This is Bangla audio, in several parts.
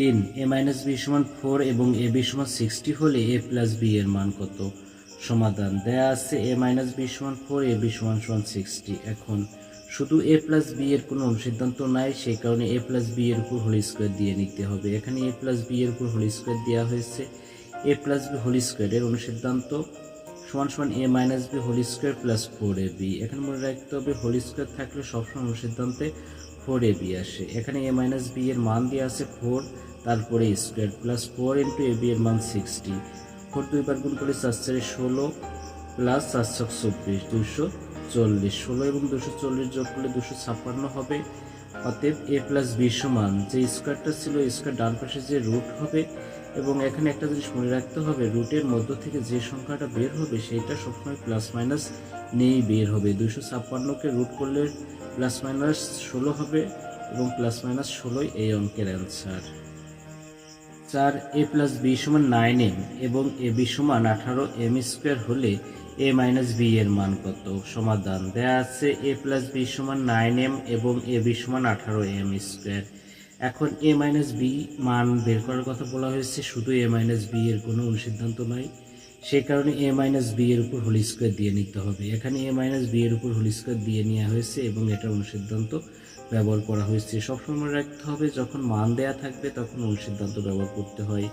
তিন, এ মাইনাস বি সমান ফোর এবং এ বি সমান সিক্সটি হলে এ প্লাস বি এর মান কত? সমাধান দেয়া আছে, এ মাইনাস বি সমান ফোর, এ বি সমান সমান সিক্সটি। এখন, শুধু এ প্লাস বি এর কোনো অনুসিদ্ধান্ত নাই, সেই কারণে এ প্লাস বি এর উপর হোল স্কোয়ার দিয়ে নিতে হবে। এখানে এ প্লাস বি এর উপর হোল স্কোয়ার দেওয়া হয়েছে। এ প্লাস বি হোল স্কোয়ারের অনুসিদ্ধান্ত সমান সমান A minus B whole square plus four A B. এখানে মনে রাখতে হবে, হোল স্কোয়ার থাকলে সবসময় অনুসিদ্ধান্তে ফোর এ বি আসে। এখানে এ মাইনাস বি এর মান দিয়ে আছে ফোর তারপরে square plus four into A B এর মান সিক্সটি। ফোর দুইবার গুণ করে চার চারে ষোলো প্লাস চার ছক চব্বিশ দুশো চল্লিশ। ষোলো এবং দুশো চল্লিশ যোগ করলে দুশো ছাপ্পান্ন হবে। অতএব এ প্লাস বি সমান, যে স্কোয়ারটা ছিল স্কোয়ার ডান পাশে যে রুট হবে এবং এখানে একটা জিনিস মনে রাখতে হবে, রুটের মধ্য থেকে যে সংখ্যাটা বের হবে সেইটা সবসময় প্লাস মাইনাস নিয়েই বের হবে। দুশো ছাপ্পান্নকে রুট করলে প্লাস মাইনাস ষোলো হবে এবং প্লাস মাইনাস ষোলোই এই অঙ্কের অ্যান্সার। চার এ প্লাস বি সমান নাইন এম এবং এ বি সমান আঠারো এম স্কোয়ার হলে এ মাইনাস বি এর মান কত? সমাধান দেয়া আছে এ প্লাস বি সমান নাইন এম এবং এ বি সমান আঠারো এম স্কোয়ার। এখন এ মাইনাস বি মান বের করার কথা বলা হয়েছে, শুধু এ মাইনাস বি এর কোনো অনুসিদ্ধান্ত নয় সেই কারণে এ মাইনাস বি এর উপর হোল স্কোয়ার দিয়ে নিতে হবে। এখানে এ মাইনাস বি এর উপর হোল স্কোয়ার দিয়ে নেওয়া হয়েছে এবং এটা অনুসিদ্ধান্ত। ব্যবহার করা হয়েছে। সবসময় মনে রাখতে হবে, যখন মান দেয়া থাকবে তখন অনুসিদ্ধান্ত ব্যবহার করতে হয়।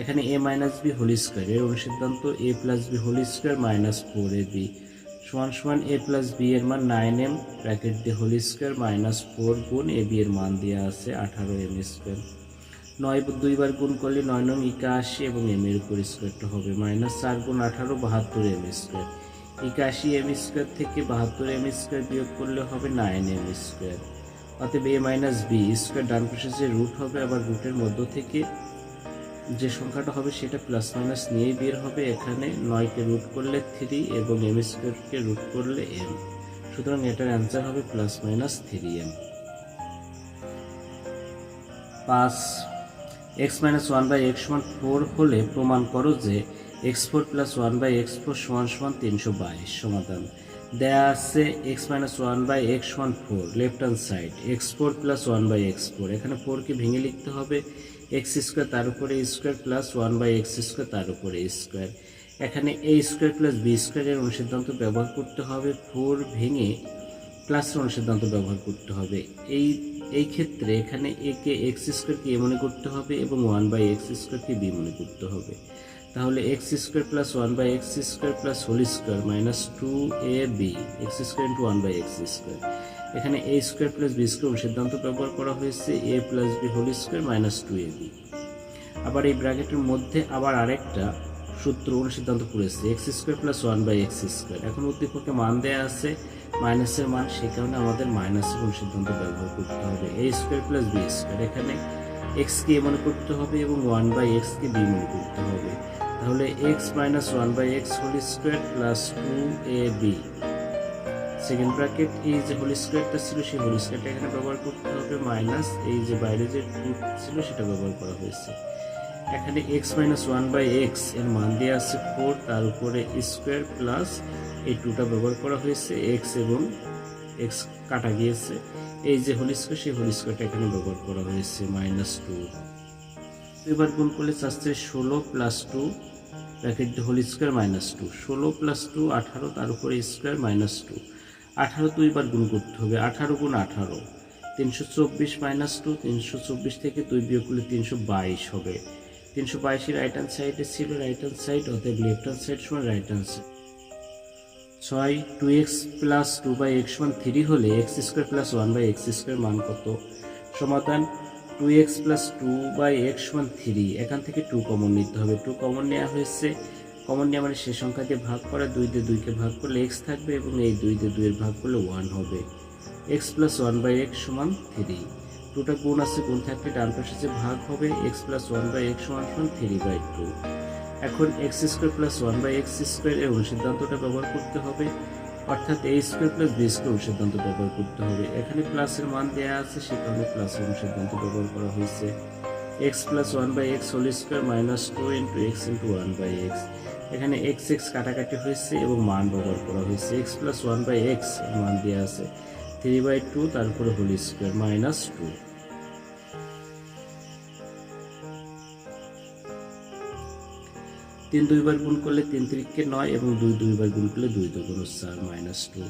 এখানে A minus B whole square এর অনুসিদ্ধান্ত A plus B whole square minus four A B সমান সমান এ প্লাস বি এর মান নাইন এম ব্র্যাকেট দিয়ে হোল স্কোয়ার মাইনাস ফোর গুণ এ বি এর মান দেওয়া আছে আঠারো এম স্কোয়ার নয় দুইবার গুণ করলে নয় নং একাশি এবং এম এর উপর স্কোয়ারটা হবে। মাইনাস চার গুণ আঠারো, বাহাত্তর এম স্কোয়ার একাশি এম স্কোয়ার থেকে বাহাত্তর এম স্কোয়ার বিয়োগ করলে হবে নাইন এম স্কোয়ার অতএব এ মাইনাস বি স্কোয়ার ডান পাশে যে রুট হবে আবার রুটের মধ্য থেকে যে সংখ্যাটা হবে সেটা প্লাস মাইনাস নিয়েই বের হবে। এখানে নয়কে রুট করলে থ্রি এবং এম স্কোয়ারকে রুট করলে এম সুতরাং এটার অ্যান্সার হবে প্লাস মাইনাস থ্রি এম পাঁচ X minus one by X সমান ফোর হলে প্রমাণ করো যে X four plus one by X four সমান সমান তিনশো বাইশ। সমাধান। দেয়া আছে X minus one by X সমান four left hand side X four plus one by X four এখানে ফোরকে ভেঙে লিখতে হবে এক্স স্কোয়ার তার উপরে square plus one by X square তার উপরে স্কোয়ার এখানে এ স্কোয়ার প্লাস বি স্কোয়ারের অনুসিদ্ধান্ত ব্যবহার করতে হবে ফোর ভেঙে প্লাসের অনুসিদ্ধান্ত ব্যবহার করতে হবে। এই এই ক্ষেত্রে এখানে এ কে এক্স স্কোয়ারকে এ মনে করতে হবে এবং ওয়ান বাই এক্স স্কোয়ারকে বি মনে করতে হবে। তাহলে X square plus one by X square plus whole square minus two A B X square into one by X square এখানে A square plus B square সিদ্ধান্ত ব্যবহার করা হয়েছে A plus B whole square minus two A B আবার এই ব্র্যাকেটের মধ্যে আবার আরেকটা সূত্র অনুসিদ্ধান্ত করেছে X square plus one by X square এখন উদ্দীপকে মান দেয়া আছে মাইনাসের মান সেই কারণে আমাদের মাইনাসের অনুসিদ্ধান্ত ব্যবহার করতে হবে। A square plus B square এখানে এক্স কে মনে করতে হবে এবং ওয়ান বাই এক্স কে বি মনে করতে হবে। তাহলে X minus one by X whole square plus two A B second bracket এই যে হোল স্কোয়ারটা ছিল, সেই হোল স্কোয়ারটা এখানে ব্যবহার করতে হবে মাইনাস এই যে বাইরে যে টু ছিল, সেটা ব্যবহার করা হয়েছে। এখানে এক্স মাইনাস ওয়ান বাই এক্সের মান দিয়ে আছে ফোর তার উপরে স্কোয়ার প্লাস এই টুটা ব্যবহার করা হয়েছে এক্স এবং এক্স কাটা গিয়েছে। এই যে হোল স্কোয়ার সেই হোল স্কোয়ারটা এখানে ব্যবহার করা হয়েছে মাইনাস টু এবার গুণ করলে চাচ্ছে ষোলো plus two bracket whole square minus two ষোলো প্লাস টু আঠারো তার উপরে স্কোয়ার মাইনাস টু আঠারো দুইবার গুণ করতে হবে। আঠারো গুণ আঠারো তিনশো চব্বিশ মাইনাস টু তিনশো চব্বিশ থেকে দুই বিয়োগ করলে তিনশো বাইশ হবে। তিনশো বাইশের রাইট হ্যান্ড সাইডে ছিল রাইট হ্যান্ড সাইড অতএব লেফট হ্যান্ড সাইড সমান রাইট হ্যান্ড সাইড ছয় two X plus two by X one three হলে X square plus one by X square মান কত? সমাধান two X plus two by X সমান থ্রি এখান থেকে টু কমন নিতে হবে। টু কমন নেওয়া হয়েছে। কমন নিয়ে মানে সে সংখ্যা দিয়ে ভাগ করা। দুই দিয়ে দুইকে ভাগ করলে এক্স থাকবে এবং এই দুই দিয়ে দুইয়ের ভাগ করলে ওয়ান হবে। X plus one by X সমান থ্রি টুটা গুণ আছে, গুণ থাকলে ডান পাশে যে ভাগ হবে X plus one by X সমান সমান থ্রি বাই টু এখন X square plus one by X square এর অনুসিদ্ধান্তটা ব্যবহার করতে হবে। অর্থাৎ A square plus B square অনুসিদ্ধান্ত ব্যবহার করতে হবে। এখানে প্লাসের মান দেওয়া আছে সে কারণে প্লাসের অনুসিদ্ধান্ত ব্যবহার করা হয়েছে। X plus one by X whole square minus two into X into one by X এখানে এক্স এক্স কাটাকাটি হয়েছে এবং মান ব্যবহার করা হয়েছে। X plus one by X মান দেওয়া আছে। থ্রি বাই টু তারপরে হোল স্কোয়ার মাইনাস টু তিন দুইবার গুণ করলে তিন তিরিককে নয় এবং দুই দুইবার গুণ করলে দুই দুগুণ চার মাইনাস টু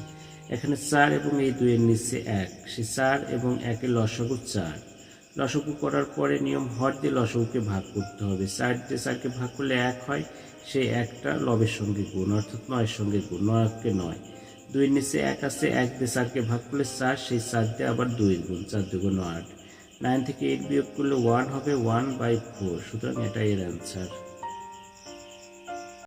এখানে চার এবং এই দুইয়ের নিচে এক। সে চার এবং একে লসাগু চার। লসাগু করার পরে নিয়ম হর দিয়ে লসাগুকে ভাগ করতে হবে। চার দিয়ে চারকে ভাগ করলে এক হয়। সেই একটা লবের সঙ্গে গুণ, অর্থাৎ নয়ের সঙ্গে গুণ, নয়কে নয়। দুইয়ের নিচে এক আছে, এক দিয়ে চারকে ভাগ করলে চার, সেই চার দিয়ে আবার দুই গুণ, চার দুগুণ আট। নাইন থেকে এইট বিয়োগ করলে ওয়ান হবে ওয়ান বাই ফোর সুতরাং এটাই এর অ্যান্সার